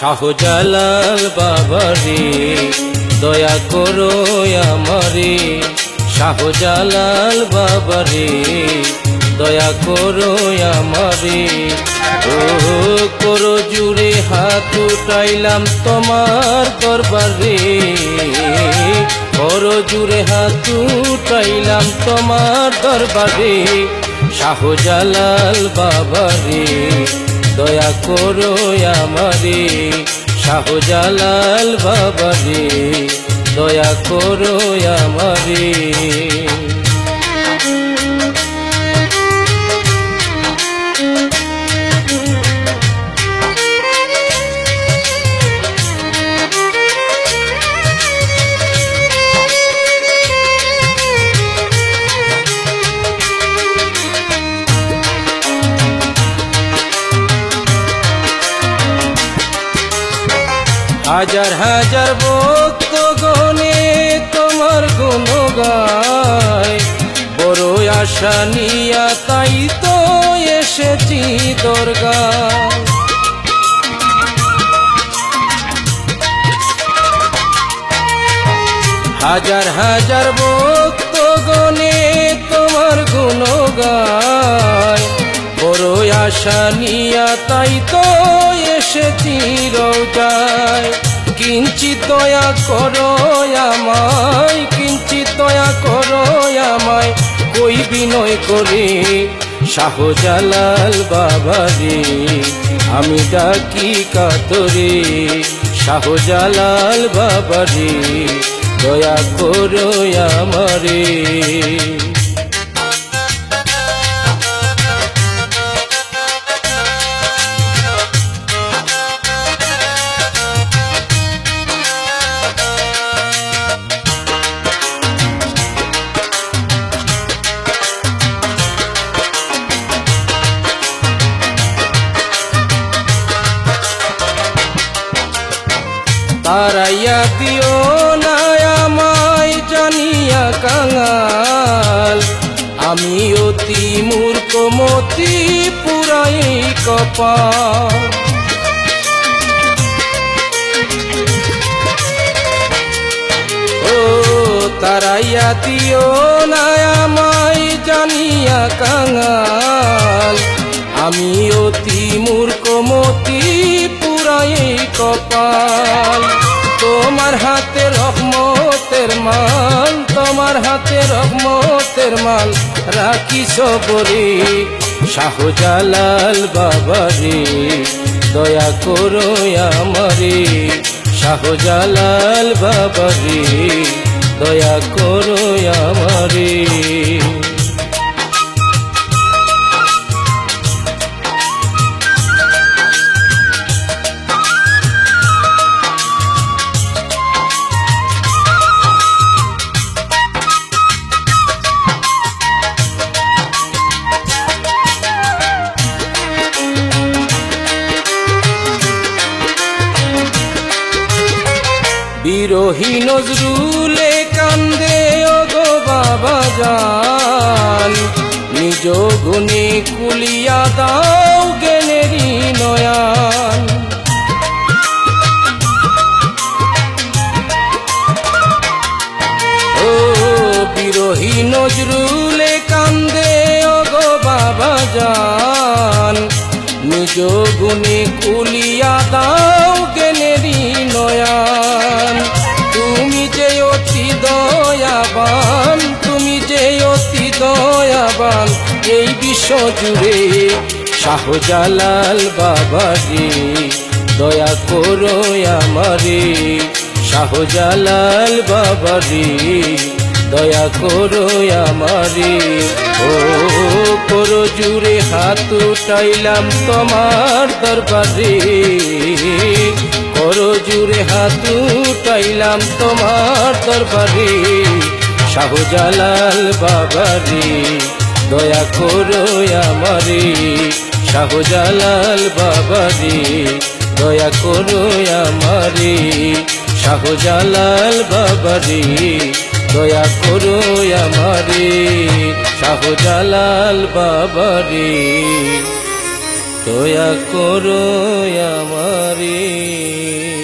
শাহজালাল বাবারে, দয়া করো আমারে। শাহজালাল বাবারে, দয়া করো আমারে। ও করো জুড়ে হাত উঠাইলাম তোমার দরবারে। করো জুড়ে হাত উঠাইলাম তোমার দরবারে। শাহজালাল বাবারে দয়া করো আমারে শাহজালাল বাবারে। দয়া করো আমারে। হাজার হাজার ভক্ত গনে তোমার গুণ গায় বড় আশা নিয়া তাই তো এসেছি দরগা হাজার হাজার ভক্ত গনে তোমার গুণ গায় বড় আশা নিয়া, তাই তো এসেছি রোজায় কিঞ্চিত দয়া করো আমায়, কিঞ্চিত দয়া করো আমায়, কই বিনয় করে? শাহজালাল বাবারে, আমি ডাকি কাতরে। শাহজালাল বাবারে, দয়া করো আমারে। তারাইয়া দিও না আমায় জানিয়া কাঙাল। আমি অতি মূর্খ, মতি পুরাই কপাল। ও, তারাইয়া দিও না আমায় জানিয়া কাঙাল। আমি অতি মূর্খ, মতি পুরাই কপাল। তোমার হাতে রহমতের মাল তোমার হাতে রহমতের মাল রাখি সবরে শাহজালাল বাবারে দয়া করো আমারে। শাহজালাল বাবারে দয়া করো আমারে। বিরোহী নজরুলে কান্দে গো বাবা জান। নিজ গুণে কুলিয়া দাও জ্ঞানেরই নয়ান। ও বিরোহী নজরুলে কান্দে গো বাবা জান। নিজ গুণে কুলিয়া দাও জুড়ে শাহজালাল বাবারে দয়া করো আমারে। শাহজালাল বাবারে দয়া করো আমারে। ও, করো জুড়ে হাত উঠাইলাম তোমার দরবারে। করো জুড়ে হাত উঠাইলাম তোমার দরবারে। শাহজালাল বাবারে দয়া করো আমারে, শাহজালাল বাবারে। দয়া করো আমারে, শাহজালাল বাবারে। দয়া করো আমারে, শাহজালাল বাবারে। দয়া করো আমারে।